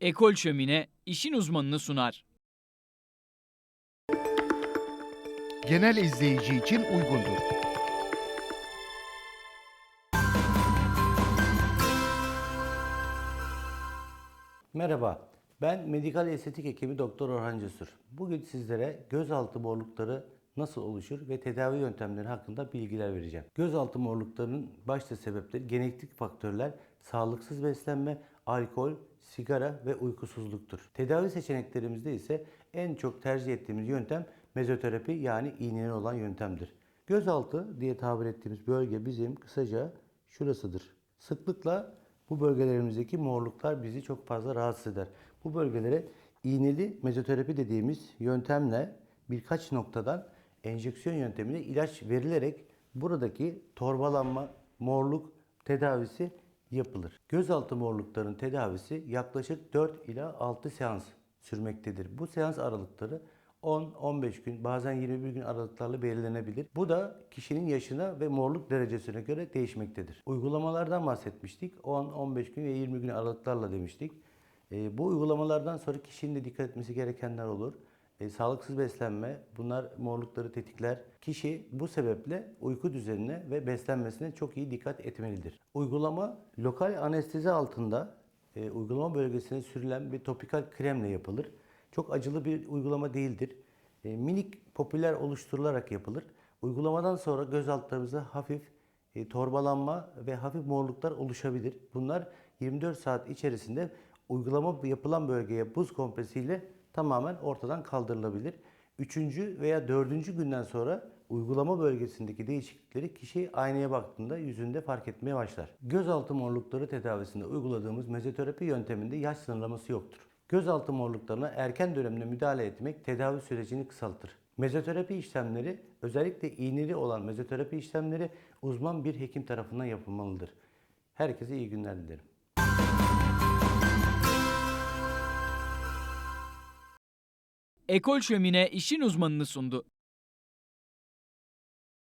Ekol Şömine işin uzmanını sunar. genel izleyici için uygundur. Merhaba, ben medikal estetik hekimi Doktor Orhan Cesur. Bugün sizlere gözaltı morlukları nasıl oluşur ve tedavi yöntemleri hakkında bilgiler vereceğim. Gözaltı morluklarının başta sebepleri genetik faktörler, sağlıksız beslenme, alkol, sigara ve uykusuzluktur. Tedavi seçeneklerimizde ise en çok tercih ettiğimiz yöntem mezoterapi yani iğneli olan yöntemdir. Gözaltı diye tabir ettiğimiz bölge bizim kısaca şurasıdır. Sıklıkla bu bölgelerimizdeki morluklar bizi çok fazla rahatsız eder. Bu bölgelere iğneli mezoterapi dediğimiz yöntemle birkaç noktadan enjeksiyon yöntemiyle ilaç verilerek buradaki torbalanma, morluk tedavisi yapılır. Gözaltı morlukların tedavisi yaklaşık 4 ila 6 seans sürmektedir. Bu seans aralıkları 10-15 gün bazen 21 gün aralıklarla belirlenebilir. Bu da kişinin yaşına ve morluk derecesine göre değişmektedir. Uygulamalardan bahsetmiştik. 10-15 gün ve 20 gün aralıklarla demiştik. E, bu uygulamalardan sonra kişinin de dikkat etmesi gerekenler olur. E, sağlıksız beslenme, bunlar morlukları tetikler. Kişi bu sebeple uyku düzenine ve beslenmesine çok iyi dikkat etmelidir. Uygulama lokal anestezi altında e, uygulama bölgesine sürülen bir topikal kremle yapılır. Çok acılı bir uygulama değildir. E, minik popüler oluşturularak yapılır. Uygulamadan sonra göz altlarımızda hafif e, torbalanma ve hafif morluklar oluşabilir. Bunlar 24 saat içerisinde uygulama yapılan bölgeye buz kompresiyle tamamen ortadan kaldırılabilir. Üçüncü veya dördüncü günden sonra uygulama bölgesindeki değişiklikleri kişi aynaya baktığında yüzünde fark etmeye başlar. Gözaltı morlukları tedavisinde uyguladığımız mezoterapi yönteminde yaş sınırlaması yoktur. Gözaltı morluklarına erken dönemde müdahale etmek tedavi sürecini kısaltır. Mezoterapi işlemleri özellikle iğneli olan mezoterapi işlemleri uzman bir hekim tarafından yapılmalıdır. Herkese iyi günler dilerim. Ekol Şömine işin uzmanını sundu.